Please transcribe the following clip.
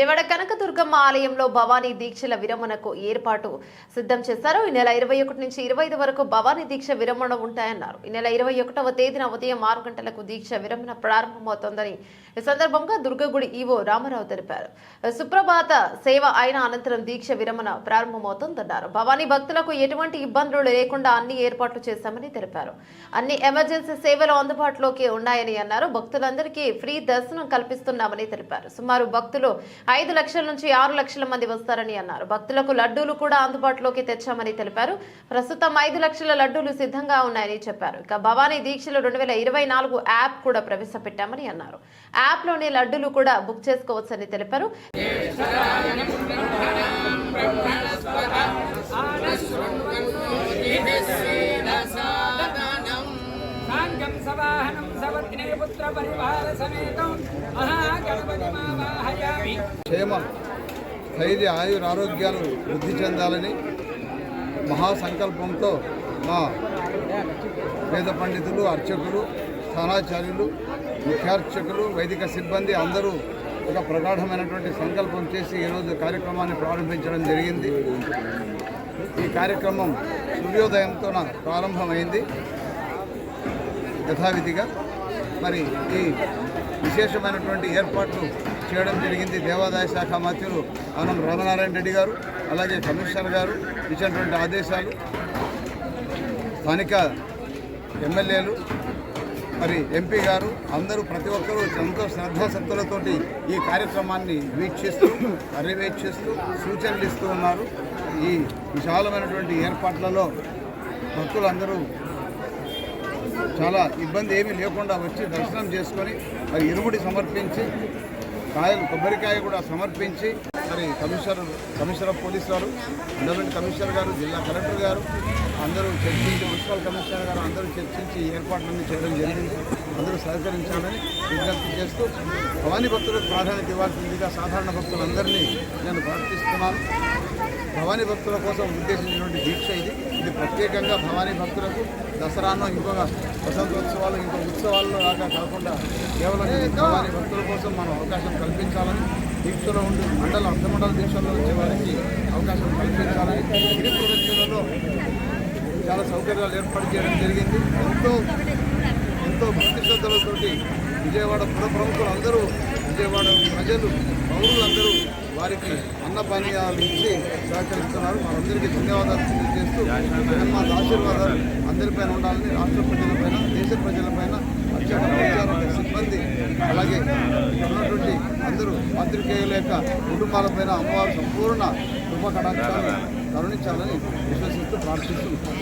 విజయవాడ కనకదుర్గమ్మ ఆలయంలో భవానీ దీక్షల విరమణకు ఏర్పాటు సిద్ధం చేశారు. ఈ నెల ఇరవై ఒకటి నుంచి ఇరవై ఐదు వరకు భవానీ దీక్ష విరమణ ఉంటాయన్నారు. ఈ నెల ఇరవై ఒకటవ తేదీన ఉదయం ఆరు గంటలకు దీక్ష విరమణ ప్రారంభమవుతోందని ఈ సందర్భంగా దుర్గగుడి ఈవో రామారావు తెలిపారు. సుప్రభాత సేవ అయిన అనంతరం దీక్ష విరమణ ప్రారంభమవుతోందన్నారు. భవానీ భక్తులకు ఎటువంటి ఇబ్బందులు లేకుండా అన్ని ఏర్పాట్లు చేశామని తెలిపారు. అన్ని ఎమర్జెన్సీ సేవలు అందుబాటులోకి ఉన్నాయని అన్నారు. భక్తులందరికీ ఫ్రీ దర్శనం కల్పిస్తున్నామని తెలిపారు. సుమారు భక్తులు ఐదు లక్షల నుంచి ఆరు లక్షల మంది వస్తారని అన్నారు. భక్తులకు లడ్డూలు కూడా అందుబాటులోకి తెచ్చామని తెలిపారు. ప్రస్తుతం ఐదు లక్షల లడ్డూలు సిద్ధంగా ఉన్నాయని చెప్పారు. ఇక భవానీ దీక్షలు రెండు వేల ఇరవై నాలుగు యాప్ కూడా ప్రవేశపెట్టామని అన్నారు. యాప్లోని లడ్డూలు కూడా బుక్ చేసుకోవచ్చని తెలిపారు. క్షేమ ధైర్య ఆయుర ఆరోగ్యాలు వృద్ధి చెందాలని మహాసంకల్పంతో మా వేద పండితులు అర్చకులు స్థానాచార్యులు ముఖ్యార్చకులు వైదిక సిబ్బంది అందరూ ఒక ప్రగాఢమైనటువంటి సంకల్పం చేసి ఈరోజు కార్యక్రమాన్ని ప్రారంభించడం జరిగింది. ఈ కార్యక్రమం సూర్యోదయంతో ప్రారంభమైంది. యథావిధిగా మరి ఈ విశేషమైనటువంటి ఏర్పాట్లు చేయడం జరిగింది దేవాదాయ శాఖ మంత్రులు ఆనం రామనారాయణ రెడ్డి గారు అలాగే కమిషనర్ గారు ఇచ్చినటువంటి ఆదేశాలు స్థానిక ఎమ్మెల్యేలు మరి ఎంపీ గారు అందరూ ప్రతి ఒక్కరూ ఎంతో శ్రద్ధాశక్తులతోటి ఈ కార్యక్రమాన్ని వీక్షిస్తూ పర్యవేక్షిస్తూ సూచనలు ఇస్తూ ఉన్నారు. ఈ విశాలమైనటువంటి ఏర్పాట్లలో భక్తులందరూ చాలా ఇబ్బంది ఏమీ లేకుండా వచ్చి దర్శనం చేసుకొని మరి ఇరుముడి సమర్పించి కాయలు కొబ్బరికాయ కూడా సమర్పించి మరి కమిషనర్ కమిషనర్ ఆఫ్ పోలీస్ గారు ఇండోమెంట్ కమిషనర్ గారు జిల్లా కలెక్టర్ గారు అందరూ చర్చించి మున్సిపల్ కమిషనర్ గారు అందరూ చర్చించి ఏర్పాట్లన్నీ చేయడం జరిగింది. అందరూ సహకరించాలని విజ్ఞప్తి చేస్తూ భవానీ భక్తులకు ప్రాధాన్యత ఇవ్వాల్సిందిగా సాధారణ భక్తులందరినీ నేను ప్రార్థిస్తున్నాను. భవానీ భక్తుల కోసం ఉద్దేశించినటువంటి దీక్ష ఇది. ఇది ప్రత్యేకంగా భవానీ భక్తులకు దసరానో ఇంకొక వసంతోత్సవాలు ఇంకో ఉత్సవాల్లో లాగా కాకుండా కేవలం భవానీ భక్తుల కోసం మనం అవకాశం కల్పించాలని దీక్షలో ఉండి మండల అర్ధమండల దీక్షల్లో వచ్చే వారికి అవకాశం కల్పించాలని గిరి ప్రదర్శనలో చాలా సౌకర్యాలు ఏర్పాటు చేయడం జరిగింది. ఎంతో ఎంతో భక్తి శ్రద్ధలతోటి విజయవాడ పుర ప్రముఖులు అందరూ విజయవాడ ప్రజలు పౌరులందరూ వారికి అన్నపానీయాలు ఇచ్చి సహకరిస్తున్నారు. మనందరికీ ధన్యవాదాలు తెలియజేస్తూ జగన్మాత ఆశీర్వాదాలు అందరిపైన ఉండాలని రాష్ట్ర ప్రజలపైన దేశ ప్రజలపైన అత్యంత ప్రచార సిబ్బంది అలాగే ఉన్నటువంటి అందరూ పాత్రికేయుల యొక్క కుటుంబాలపైన అమ్మవారు సంపూర్ణ కృప కటాక్షాలు కరుణించాలని విశ్వసిస్తూ ప్రార్థిస్తున్నాం.